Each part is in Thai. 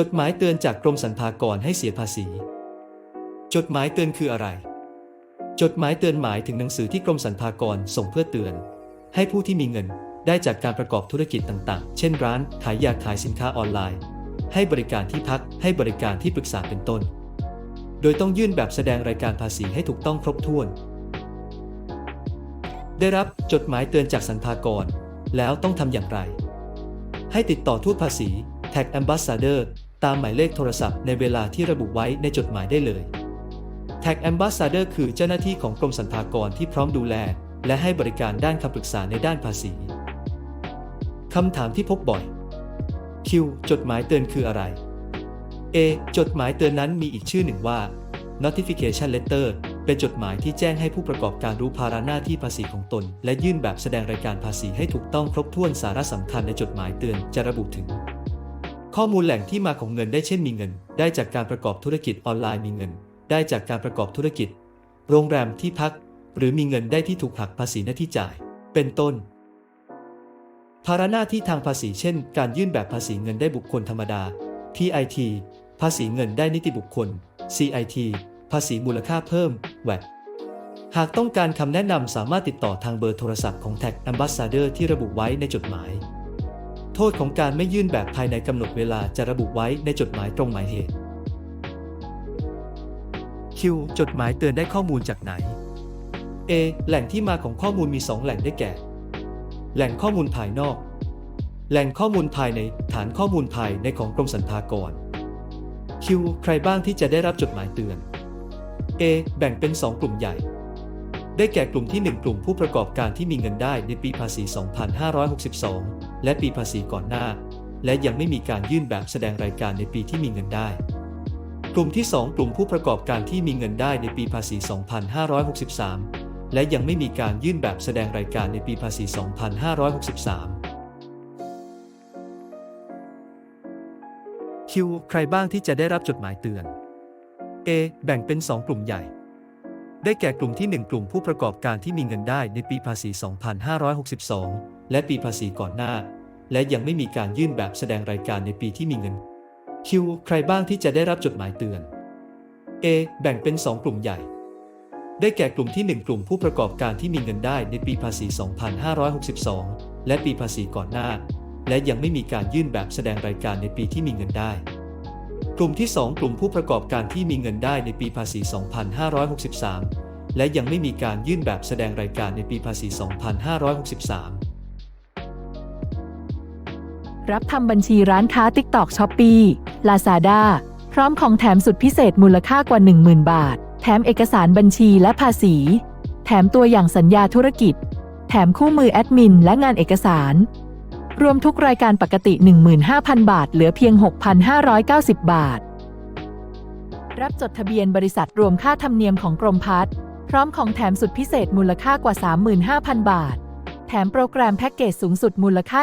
จดหมายเตือนจากกรมสรรพากรให้เสียภาษี จดหมายเตือนคืออะไร จดหมายเตือนหมายถึงหนังสือที่กรมสรรพากรส่งเพื่อเตือน ให้ผู้ที่มีเงินได้จากการประกอบธุรกิจต่างๆ เช่นร้าน ขายยาขายสินค้าออนไลน์ ให้บริการที่พัก ให้บริการที่ปรึกษาเป็นต้น โดยต้องยื่นแบบแสดงรายการภาษีให้ถูกต้องครบถ้วน ได้รับจดหมายเตือนจากสรรพากร แล้วต้องทำอย่างไร ให้ติดต่อทูตภาษี Tag Ambassador ตามหมายเลขโทรศัพท์ในเวลาที่ระบุไว้ในจดหมายได้เลย Tag Ambassador คือเจ้าหน้าที่ของกรมสรรพากรที่พร้อมดูแล และให้บริการด้านคำปรึกษาในด้านภาษี คำถามที่พบบ่อย Q จดหมายเตือนคืออะไร A จดหมายเตือนนั้นมีอีกชื่อหนึ่งว่า notification letter เป็นจดหมายที่แจ้งให้ผู้ประกอบการรู้ภาระหน้าที่ภาษีของตน และยื่นแบบแสดงรายการภาษีให้ถูกต้องครบถ้วนสาระสำคัญในจดหมายเตือนจะระบุถึง ข้อมูลแหล่งที่มาของเงินได้เช่นมีเงิน ได้จากการประกอบธุรกิจออนไลน์มีเงิน ได้จากการประกอบธุรกิจ โรงแรมที่พัก หรือมีเงินได้ที่ถูกหักภาษีหน้าที่จ่าย เป็นต้น ภาระหน้าที่ทางภาษีเช่น การยื่นแบบภาษีเงินได้บุคคลธรรมดา PIT ภาษีเงินได้นิติบุคคล CIT ภาษีมูลค่าเพิ่ม VAT หากต้องการคำแนะนำสามารถติดต่อทางเบอร์โทรศัพท์ของ Tag Ambassador ที่ระบุไว้ในจดหมาย โทษของการไม่ยื่นแบบภายในกำหนดเวลาจะระบุไว้ในจดหมายตรงหมายเหตุ Q จดหมายเตือนได้ข้อมูลจากไหน A แหล่งที่มาของข้อมูลมี 2 แหล่งได้แก่ แหล่งข้อมูลภายนอก แหล่งข้อมูลภายในฐานข้อมูลภายในของกรมสรรพากร Q ใครบ้างที่จะได้รับจดหมายเตือน A แบ่งเป็น 2 กลุ่มใหญ่ ได้แก่กลุ่มที่ 1 กลุ่มผู้ประกอบการที่มีเงินได้ในปีภาษี 2562 และปีภาษีก่อนหน้า และยังไม่มีการยื่นแบบแสดงรายการในปีที่มีเงินได้ กลุ่มที่ 2 กลุ่มผู้ประกอบการที่มีเงินได้ในปีภาษี 2563 และยังไม่มีการยื่นแบบแสดงรายการในปีภาษี 2563 Q ใครบ้างที่จะได้รับจดหมายเตือน A แบ่งเป็น 2 กลุ่มใหญ่ ได้แก่กลุ่มที่ 1 กลุ่มผู้ประกอบการที่มีเงินได้ในปีภาษี 2562 และปีภาษีก่อนหน้า และยังไม่มีการยื่นแบบแสดงรายการในปีที่มีเงิน Q ใครบ้างที่จะได้รับจดหมายเตือน A แบ่งเป็น 2 กลุ่มใหญ่ ได้แก่กลุ่มที่ 1 กลุ่มผู้ประกอบการที่มีเงินได้ในปีภาษี 2562 และปีภาษีก่อนหน้า และยังไม่มีการยื่นแบบแสดงรายการในปีที่มีเงินได้ กลุ่มที่ 2 กลุ่มผู้ประกอบการที่มีเงินได้ในปีภาษี 2563 และยังไม่มีการยื่นแบบแสดงรายการในปีภาษี 2563 รับทำบัญชีร้านค้า TikTok Shopee Lazada พร้อมของแถมสุดพิเศษมูลค่ากว่า 10,000 บาท แถมเอกสารบัญชีและภาษี แถมตัวอย่างสัญญาธุรกิจ แถมคู่มือแอดมินและงานเอกสาร รวมทุกรายการปกติ 15,000 บาท เหลือเพียง 6,590 บาท รับจดทะเบียนบริษัทรวมค่าธรรมเนียมของกรมพัฒน์พร้อมของแถมสุดพิเศษมูลค่ากว่า 35,000 บาท แถมโปรแกรมแพ็กเกจสูงสุดมูลค่า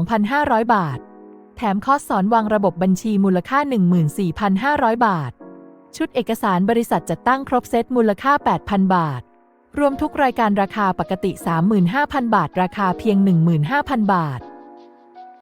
12,500 บาท แถมคอร์สสอนวางระบบบัญชีมูลค่า 14,500 บาท ชุดเอกสารบริษัทจัดตั้งครบเซตมูลค่า 8,000 บาท รวมทุกรายการราคาปกติ 35,000 บาท ราคาเพียง 15,000 บาท